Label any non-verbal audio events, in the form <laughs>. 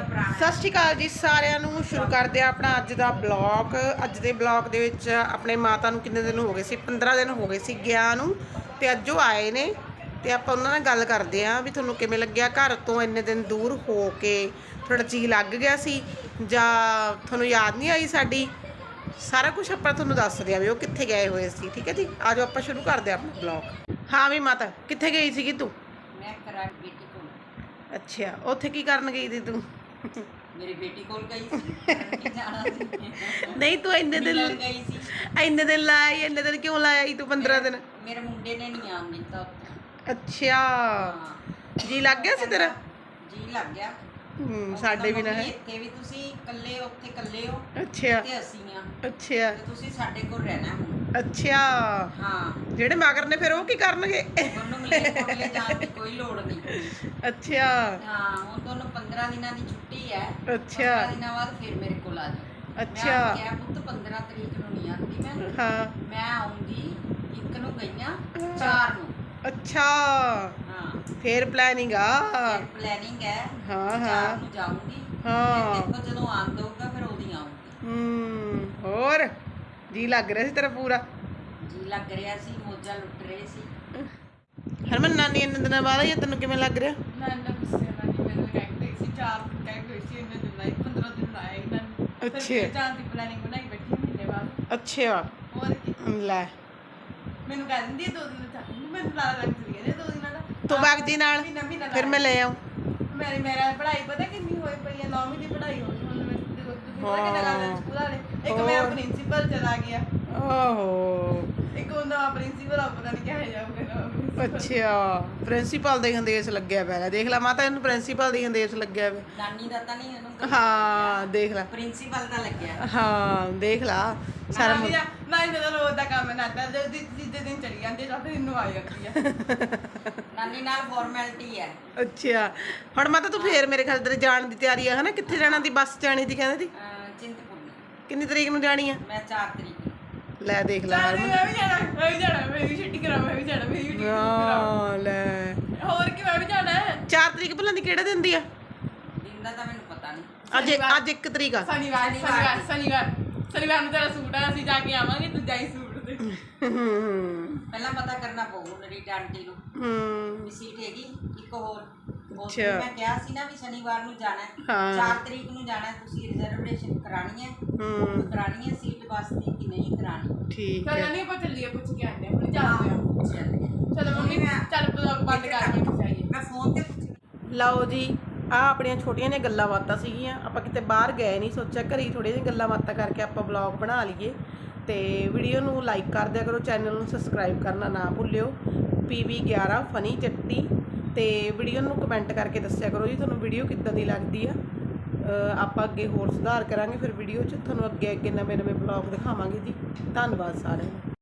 ਸਤਿ ਸ਼੍ਰੀ ਅਕਾਲ ਜੀ ਸਾਰਿਆਂ ਨੂੰ। ਸ਼ੁਰੂ ਕਰਦੇ ਆ ਆਪਣਾ ਅੱਜ ਦਾ ਬਲੌਗ। ਅੱਜ ਦੇ ਬਲੌਗ ਦੇ ਵਿੱਚ ਆਪਣੇ ਮਾਤਾ ਨੂੰ ਕਿੰਨੇ ਦਿਨ ਹੋ ਗਏ ਸੀ? 15 ਦਿਨ ਹੋ ਗਏ ਸੀ ਗਿਆ ਨੂੰ ਤੇ ਅੱਜ ਉਹ ਆਏ ਨੇ ਤੇ ਆਪਾਂ ਉਹਨਾਂ ਨਾਲ ਗੱਲ ਕਰਦੇ ਆ ਵੀ ਤੁਹਾਨੂੰ ਕਿਵੇਂ ਲੱਗਿਆ ਘਰ ਤੋਂ ਇੰਨੇ ਦਿਨ ਦੂਰ ਹੋ ਕੇ? ਥੋੜਾ ਜੀ ਲੱਗ ਗਿਆ ਸੀ ਜਾਂ ਤੁਹਾਨੂੰ ਯਾਦ ਨਹੀਂ ਆਈ ਸਾਡੀ? ਸਾਰਾ ਕੁਝ ਆਪਾਂ ਤੁਹਾਨੂੰ ਦੱਸਦੇ ਆ ਵੀ ਉਹ ਕਿੱਥੇ ਗਏ ਹੋਏ ਸੀ ਠੀਕ ਹੈ ਜੀ? ਆਜੋ ਆਪਾਂ ਸ਼ੁਰੂ ਕਰਦੇ ਆ ਆਪਣਾ ਬਲੌਗ। ਹਾਂ ਵੀ ਮਾਤਾ ਕਿੱਥੇ ਗਈ ਸੀਗੀ ਤੂੰ? ਮੈਂ ਕਰਾਂ ਬੇਟੀ ਕੋਲ। ਅੱਛਾ ਉੱਥੇ ਕੀ ਕਰਨ ਗਈ ਸੀ ਤੂੰ? ਮੇਰੀ ਬੇਟੀ ਕੋਲ ਗਈ ਸੀ। <laughs> ਕਰਨ ਕੀ ਜਾਣਾ ਸੀ? ਨਹੀਂ ਤੂੰ ਇੰਨੇ ਦਿਨ ਮਿਲਣ ਗਈ ਸੀ। ਇੰਨੇ ਦਿਨ ਲਾਈ ਇੰਨੇ ਦਿਨ ਕਿਉਂ ਲਾਇਆ ਈ ਤੂੰ 15 ਦਿਨ? ਮੇਰੇ ਮੁੰਡੇ ਨੇ ਨਹੀਂ ਆਉਣ ਦਿੱਤਾ ਅੱਛਾ। ਜੀ ਲੱਗ ਗਿਆ ਸੀ ਤੇਰਾ? ਜੀ ਲੱਗ ਗਿਆ। ਹੂੰ ਸਾਡੇ ਵੀ ਨਾ ਹੈ ਇੱਥੇ ਵੀ ਤੁਸੀਂ ਇਕੱਲੇ ਉੱਥੇ ਇਕੱਲੇ ਹੋ ਅੱਛਾ। ਤੇ ਅਸੀਂ ਆ ਅੱਛਾ। ਤੇ ਤੁਸੀਂ ਸਾਡੇ ਕੋਲ ਰਹਿਣਾ ਹੁਣ। ਅੱਛਾ। ਹਾਂ। ਜਿਹੜੇ ਮਗਰ ਨੇ ਫਿਰ ਉਹ ਕੀ ਕਰਨਗੇ? ਤੁਹਾਨੂੰ ਮਿਲੇ ਕੋਲੇ ਜਾਣ ਦੀ ਕੋਈ ਲੋੜ ਨਹੀਂ। ਅੱਛਾ। ਹਾਂ ਹੁਣ ਤੁਹਾਨੂੰ 15 ਦਿਨਾਂ ਦੀ ਛੁੱਟੀ ਹੈ। ਅੱਛਾ। 15 ਦਿਨਾਂ ਬਾਅਦ ਫਿਰ ਮੇਰੇ ਕੋਲ ਆ ਜਾਓ। ਅੱਛਾ। ਮੈਂ ਕਿਹਾ ਪੁੱਤ 15 ਤਰੀਕ ਨੂੰ ਨਹੀਂ ਆਉਂਦੀ ਮੈਂ। ਹਾਂ। ਮੈਂ ਆਉਂਗੀ ਇੱਕ ਨੂੰ ਗਈਆਂ ਚਾਰ ਨੂੰ। ਅੱਛਾ। ਹਾਂ। ਫੇਰ ਪਲੈਨਿੰਗ ਆ। ਪਲੈਨਿੰਗ ਹੈ। ਹਾਂ, ਚਾਰ ਹਾਂ। ਨੂੰ ਜਾਊਂਗੀ। ਹਾਂ। ਦੇਖੋ ਜਦੋਂ ਆਂਦ ਹੋਊਗਾ ਫਿਰ ਉਹਦੀ ਆਉਂਗੀ ਹੂੰ ਹੋਰ ਜੀ ਲੱਗ ਰਿਹਾ ਸੀ ਤੇਰਾ ਪੂਰਾ? ਜੀ ਲੱਗ ਰਿਹਾ ਸੀ ਮੋਜਾ ਲੁੱਟ ਰਹੇ ਸੀ। ਹਰਮਨ ਨਾਨੀ ਇੰਨੇ ਦਿਨਾਂ ਬਾਅਦ ਆਈ ਆ, ਤੈਨੂੰ ਕਿਵੇਂ ਲੱਗ ਰਿਹਾ? ਨਾ ਨਾ ਗੁੱਸੇ ਨਾਲ ਨਹੀਂ ਮੈਨੂੰ ਕਹਿੰਦੇ ਸੀ ਚਾਰ ਦਿਨ ਕਹਿ ਗਏ ਸੀ ਇੰਨੇ ਦਿਨ ਲਾਈ 15 ਦਿਨ ਲਾਇਆ ਇਹਨਾਂ ਨੇ। ਫਿਰ ਅੱਛਾ। ਚਾਰ ਦੀ ਪਲੈਨਿੰਗ ਬਣਾਈ ਬੈਠੀ ਮਹੀਨੇ ਬਾਅਦ। ਅੱਛਾ। ਹੋਰ ਕੀ? ਲੈ। ਮੈਨੂੰ ਕਹਿ ਦਿੰਦੀ ਹੈ ਦੋ ਦਿਨ ਤੱਕ ਮੈਨੂੰ ਲਾ ਲੱਗ ਚਲੀ ਗਈ ਦੋ ਦਿਨਾਂ ਦਾ। ਤੂੰ ਵਗ ਜੀ ਨਾਲ? ਮਹੀਨਾ ਮਹੀਨਾ ਫਿਰ ਮੈਂ ਲੈ ਆਉਂ ਮੇਰੀ ਮੇਰਾ ਪੜ੍ਹਾਈ ਪਤਾ ਕਿੰਨੀ ਹੋਈ ਪਈ ਹੈ 9ਵੀਂ ਦੀ ਪੜ੍ਹਾਈ ਹੋਈ ਹੁਣ ਮੈਂ ਜਦੋਂ ਤੁਸੀਂ ਪਤਾ ਕਿੰਨਾ ਸਕੂਲ ਵਾਲੇ ਇੱਕ ਮੇਰਾ ਹੋਰ। ਪ੍ਰਿੰਸੀਪਲ ਚਲਾ ਗਿਆ। ਓਹੋ ਇੱਕ ਉਹਦਾ ਪ੍ਰਿੰਸੀਪਲ ਆ ਪਤਾ ਨਹੀਂ ਕਿਹੋ ਜਿਹਾ ਹੋਊਗਾ ਅੱਛਾ ਪ੍ਰਿੰਸੀਪਲ ਦੇ ਹੰਦੇਸ ਲੱਗਿਆ ਪਿਆ ਦੇਖ ਲੈ ਮਾਤਾ ਇਹਨੂੰ ਪ੍ਰਿੰਸੀਪਲ ਦੀ ਹੰਦੇਸ ਲੱਗਿਆ ਪਿਆ। ਨਾਨੀ ਦਾ ਤਾਂ ਨਹੀਂ ਇਹਨੂੰ ਹਾਂ ਦੇਖ ਲੈ। ਪ੍ਰਿੰਸੀਪਲ ਦਾ ਲੱਗਿਆ। ਹਾਂ ਦੇਖ ਲਾ। ਸਾਰਾ ਨਾ ਇਹਦਾ ਤਾਂ ਰੋਜ਼ ਦਾ ਕੰਮ ਹੈ ਨਾ ਤਾਂ ਜੇ ਤੀਜੇ ਦਿਨ ਚਲੀ ਜਾਂਦੀ ਤਾਂ ਫਿਰ ਇਹਨੂੰ ਆ ਜਾਂਦੀ ਹੈ। ਨਾਨੀ ਨਾਲ ਫਾਰਮੈਲਿਟੀ ਹੈ। ਅੱਛਾ। ਹੁਣ ਮਾਤਾ ਤੂੰ ਫੇਰ ਮੇਰੇ ਖਿਆਲ ਜਾਣ ਦੀ ਤਿਆਰੀ ਆ ਹਨਾ? ਕਿੱਥੇ ਜਾਣਾ ਦੀ ਬੱਸ ਜਾਣੀ ਦੀ ਕਹਿੰਦੇ ਦੀ? ਚਿੰਤਪੁਰਨੀ ਕਿੰਨੀ ਤਰੀਕ ਨੂੰ ਜਾਣੀ ਆ? ਮੈਂ 4 ਤਰੀਕ ਨੂੰ। ਲੈ ਦੇਖ ਲੈ ਚੱਲ ਹਰਮਨ। ਮੈਂ ਵੀ ਜਾਣਾ ਮੈਂ ਵੀ ਜਾਣਾ ਮੈਂ ਵੀ ਛੁੱਟੀ ਕਰਾਂ ਮੈਂ ਵੀ ਜਾਣਾ ਮੈਂ ਵੀ ਛੁੱਟੀ ਕਰਾਂ ਹਾਂ ਲੈ। ਹੋਰ ਕੀ ਮੈਂ ਵੀ ਜਾਣਾ ਹੈ। 4 ਤਰੀਕ ਭਲਾਂ ਦੀ ਕਿਹੜੇ ਦਿਨ ਦੀ ਆ? ਦਿਨ ਦਾ ਤਾਂ ਮੈਨੂੰ ਪਤਾ ਨਹੀਂ। ਅੱਜ ਅੱਜ 1 ਤਰੀਕ ਆ। ਸ਼ਨੀਵਾਰ ਸ਼ਨੀਵਾਰ ਸ਼ਨੀਵਾਰ। ਸ਼ਨੀਵਾਰ ਸ਼ਨੀਵਾਰ ਨੂੰ ਤੇਰਾ ਸੂਟ ਆ ਅਸੀਂ ਜਾ ਕੇ ਆਵਾਂਗੇ ਤੂੰ ਜਾਈ ਸੂਟ ਤੇ ਹੂੰ ਪਹਿਲਾਂ ਪਤਾ ਕਰਨਾ ਪਊ ਰੀਟਾ ਆਂਟੀ ਨੂੰ। ਹੂੰ। ਵੀ ਸੀਟ ਹੈਗੀ ਇੱਕ ਹੋਰ। ਉਸ ਅੱਛਾ। ਮੈਂ ਕਿਹਾ ਸੀ ਨਾ ਵੀ ਸ਼ਨੀਵਾਰ ਨੂੰ ਜਾਣਾ ਹੈ। ਹਾਂ। 4 ਤਰੀਕ ਨੂੰ ਜਾਣਾ ਹੈ ਤੁਸੀਂ ਰਿਜ਼ਰਵੇਸ਼ਨ ਕਰਾਣੀ ਹੈ। ਹੂੰ। ਕਰਾਣੀ ਹੈ ਸੀਟ ਬੱਸ ਦੀ ਕਿ ਨਹੀਂ ਕਰਾਣੀ ਠੀਕ ਚੱਲ ਹੈ। ਨਹੀਂ ਆਪਾਂ ਚੱਲੀਏ ਪੁੱਛ ਕੇ ਆਉਂਦੇ ਹੁਣ ਚੱਲਦੇ ਹਾਂ ਚੱਲ। ਚਲੋ ਮੰਮੀ ਚੱਲ ਬਲੌਗ ਬੰਦ ਕਰਕੇ ਜਾਈਏ ਮੈਂ ਫੋਨ ਤੇ ਪੁੱਛ ਲਓ ਜੀ ਆ ਆਪਣੀਆਂ ਛੋਟੀਆਂ ਜਿਹੀਆਂ ਗੱਲਾਂ ਬਾਤਾਂ ਸੀਗੀਆਂ। ਆਪਾਂ ਕਿਤੇ ਬਾਹਰ ਗਏ ਨਹੀਂ ਸੋਚਿਆ ਘਰੇ ਹੀ ਥੋੜ੍ਹੀਆਂ ਜਿਹੀਆਂ ਗੱਲਾਂ ਬਾਤਾਂ ਕਰਕੇ ਆਪਾਂ ਬਲੌਗ ਬਣਾ ਲਈਏ। ਤੇ ਵੀਡੀਓ ਨੂੰ ਲਾਈਕ ਕਰ ਦਿਆ ਕਰੋ ਚੈਨਲ ਨੂੰ ਸਬਸਕ੍ਰਾਈਬ ਕਰਨਾ ਨਾ ਭੁੱਲਿਓ। PV11 ਫਨੀ ਚੱਟੀ ਤੇ ਵੀਡੀਓ ਨੂੰ ਕਮੈਂਟ ਕਰਕੇ ਦੱਸਿਆ ਕਰੋ ਜੀ ਤੁਹਾਨੂੰ ਵੀਡੀਓ ਕਿੱਦਾਂ ਦੀ ਲੱਗਦੀ ਆ। ਆਪਾਂ ਅੱਗੇ ਹੋਰ ਸੁਧਾਰ ਕਰਾਂਗੇ ਫਿਰ ਵੀਡੀਓ 'ਚ। ਤੁਹਾਨੂੰ ਅੱਗੇ ਅੱਗੇ ਨਵੇਂ ਨਵੇਂ ਬਲੌਗ ਦਿਖਾਵਾਂਗੇ ਜੀ। ਧੰਨਵਾਦ ਸਾਰਿਆਂ ਨੂੰ।